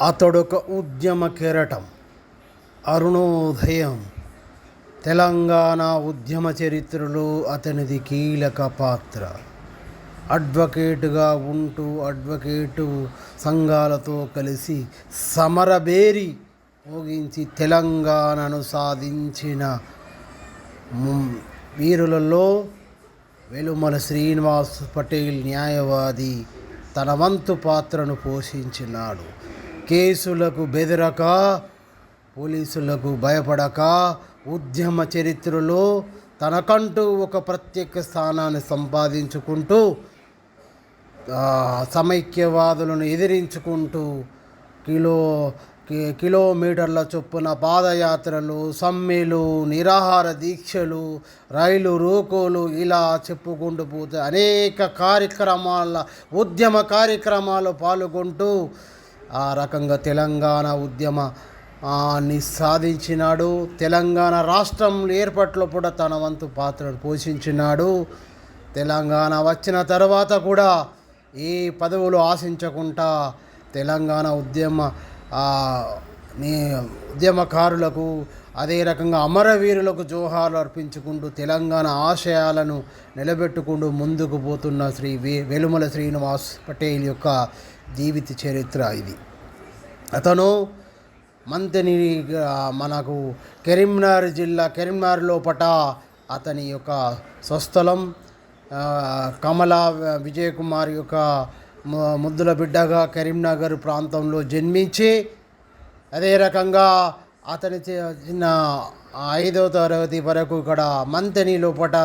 అతడొక ఉద్యమ కెరటం అరుణోదయం. తెలంగాణ ఉద్యమ చరిత్రలో అతనిది కీలక పాత్ర. అడ్వకేటుగా ఉంటూ అడ్వకేటు సంఘాలతో కలిసి సమరబేరి మోగించి తెలంగాణను సాధించిన వీరులలో వెలుమల శ్రీనివాస్ పటేల్ న్యాయవాది తన వంతు పాత్రను పోషించినాడు. కేసులకు బెదరక పోలీసులకు భయపడక ఉద్యమ చరిత్రలో తనకంటూ ఒక ప్రత్యేక స్థానాన్ని సంపాదించుకుంటూ సమైక్యవాదులను ఎదిరించుకుంటూ కిలో కి- కిలోమీటర్ల చొప్పున పాదయాత్రలు సమ్మెలు నిరాహార దీక్షలు రైలు రోకోలు ఇలా చెప్పుకుంటూ పోతే అనేక కార్యక్రమాల ఉద్యమ కార్యక్రమాలు పాల్గొంటూ ఆ రకంగా తెలంగాణ ఉద్యమ ని సాధించినాడు తెలంగాణ రాష్ట్రం ఏర్పాట్లో కూడా తన వంతు పాత్రను పోషించినాడు. తెలంగాణ వచ్చిన తర్వాత కూడా ఏ పదవులు ఆశించకుండా తెలంగాణ ఉద్యమ మీ ఉద్యమకారులకు అదే రకంగా అమరవీరులకు జోహాలు అర్పించుకుంటూ తెలంగాణ ఆశయాలను నిలబెట్టుకుంటూ ముందుకు పోతున్న శ్రీ వే- వెలుమల శ్రీనివాస్ పటేల్ యొక్క జీవిత చరిత్ర ఇది. అతను మంతని మనకు కరీంనగర్ జిల్లా కరీంనగర్లో పట అతని యొక్క స్వస్థలం కమల విజయకుమార్ యొక్క ముద్దుల బిడ్డగా కరీంనగర్ ప్రాంతంలో జన్మించి అదే రకంగా అతని చిన్న ఐదవ తరగతి వరకు ఇక్కడ మంతని లోపట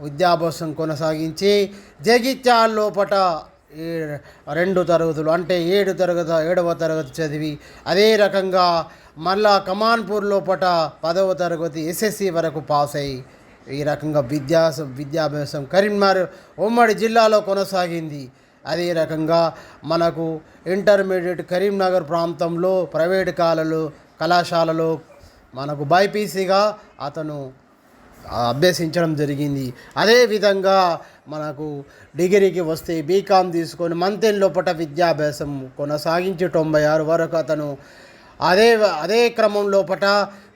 విద్యాభ్యాసం కొనసాగించి జగిత్యాల లోపట రెండు తరగతులు అంటే ఏడు తరగతి ఏడవ తరగతి చదివి అదే రకంగా మళ్ళా కమాన్పూర్ లోపట పదవ తరగతి ఎస్ఎస్సి వరకు పాస్ అయ్యి ఈ రకంగా విద్యా విద్యాభ్యాసం కరీంనగర్ ఉమ్మడి జిల్లాలో కొనసాగింది. అదే రకంగా మనకు ఇంటర్మీడియట్ కరీంనగర్ ప్రాంతంలో ప్రైవేట్ కాలలు కళాశాలలో మనకు బైపీసీగా అతను అభ్యసించడం జరిగింది. అదేవిధంగా మనకు డిగ్రీకి వస్తే బీకామ్ తీసుకొని మంతెన్ లోపల విద్యాభ్యాసం కొనసాగించి తొంభై ఆరు వరకు అతను అదే అదే క్రమం లోపట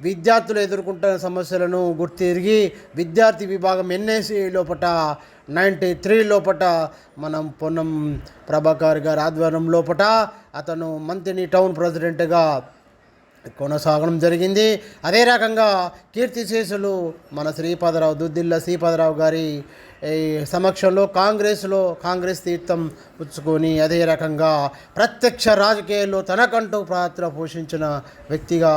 విద్యార్థులు ఎదుర్కొంటున్న సమస్యలను గుర్తిరిగి విద్యార్థి విభాగం ఎన్ఎస్సి లోపట నైంటీ త్రీ లోపట మనం పొన్నం ప్రభాకర్ గారి ఆధ్వర్యం లోపట అతను మంత్రిని టౌన్ ప్రెసిడెంట్గా కొనసాగడం జరిగింది. అదే రకంగా కీర్తిశేషులు మన శ్రీపాదరావు దుద్దిల్ల శ్రీపాదరావు గారి ఈ సమక్షంలో కాంగ్రెస్లో కాంగ్రెస్ తీర్థం పుచ్చుకొని అదే రకంగా ప్రత్యక్ష రాజకీయాల్లో తనకంటూ పాత్ర పోషించిన వ్యక్తిగా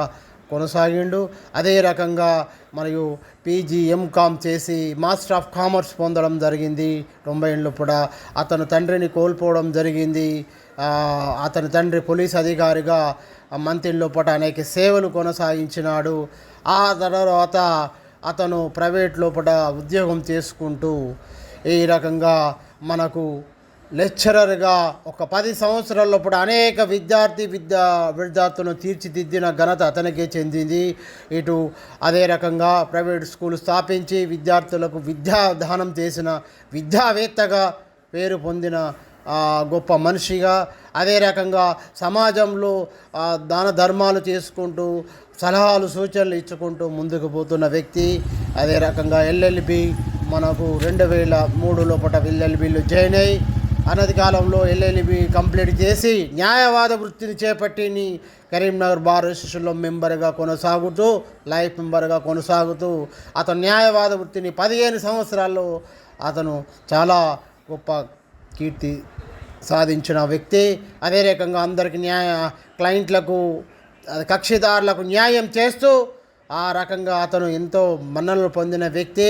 కొనసాగిండు. అదే రకంగా మరియు పీజీ ఎంకామ్ చేసి మాస్టర్ ఆఫ్ కామర్స్ పొందడం జరిగింది తొంభై ఏళ్ళు కూడా అతను తండ్రిని కోల్పోవడం జరిగింది. అతని తండ్రి పోలీస్ అధికారిగా మంత్రి లోపల అనేక సేవలు కొనసాగించినాడు. ఆ తర్వాత అతను ప్రైవేట్ లోపల ఉద్యోగం చేసుకుంటూ ఈ రకంగా మనకు లెక్చరర్గా ఒక పది సంవత్సరాలప్పుడు అనేక విద్యార్థి విద్యా విద్యార్థులను తీర్చిదిద్దిన ఘనత అతనికే చెందింది. ఇటు అదే రకంగా ప్రైవేట్ స్కూల్ స్థాపించి విద్యార్థులకు విద్యాదానం చేసిన విద్యావేత్తగా పేరు పొందిన గొప్ప మనిషిగా అదే రకంగా సమాజంలో దాన ధర్మాలు చేసుకుంటూ సలహాలు సూచనలు ఇచ్చుకుంటూ ముందుకు పోతున్న వ్యక్తి. అదే రకంగా ఎల్ఎల్బి మనకు రెండు వేల మూడు లోపల ఎల్ఎల్బిలు జాయిన్ అయ్యి అనతి కాలంలో ఎల్ఎల్బి కంప్లీట్ చేసి న్యాయవాద వృత్తిని చేపట్టి కరీంనగర్ బార్ అసోసియేషన్లో మెంబర్గా కొనసాగుతూ లైఫ్ మెంబర్గా కొనసాగుతూ అతను న్యాయవాద వృత్తిని పదిహేను సంవత్సరాల్లో అతను చాలా గొప్ప కీర్తి సాధించిన వ్యక్తి. అదే రకంగా అందరికి న్యాయ క్లయింట్లకు కక్షిదారులకు న్యాయం చేస్తూ ఆ రకంగా అతను ఎంతో మన్ననలు పొందిన వ్యక్తి.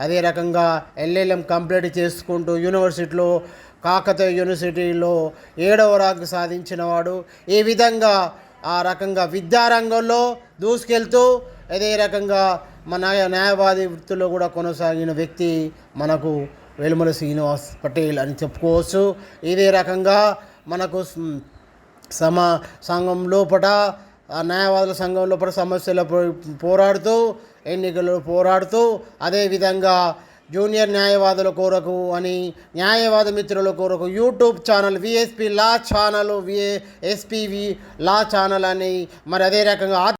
అదే రకంగా ఎల్ఎల్ఎం కంప్లీట్ చేసుకుంటూ యూనివర్సిటీలో కాకతీయ యూనివర్సిటీలో ఏడవ ర్యాంక్ సాధించిన వాడు. ఈ విధంగా ఆ రకంగా విద్యారంగంలో దూసుకెళ్తూ అదే రకంగా మన న్యాయవాది వృత్తిలో కూడా కొనసాగిన వ్యక్తి మనకు వెలుమల శ్రీనివాస్ పటేల్ అని చెప్పుకోవచ్చు. ఇదే రకంగా మనకు సమా సంఘం లోపల ఆ న్యాయవాదుల సంఘం లోపల సమస్యల పో- పోరాడుతూ ఎన్నికల్లో పోరాడుతూ అదేవిధంగా జూనియర్ న్యాయవాదుల కొరకు అని న్యాయవాద మిత్రుల కొరకు YouTube channel VSP law channel VA SPV law channel అని మరి అదే రకంగా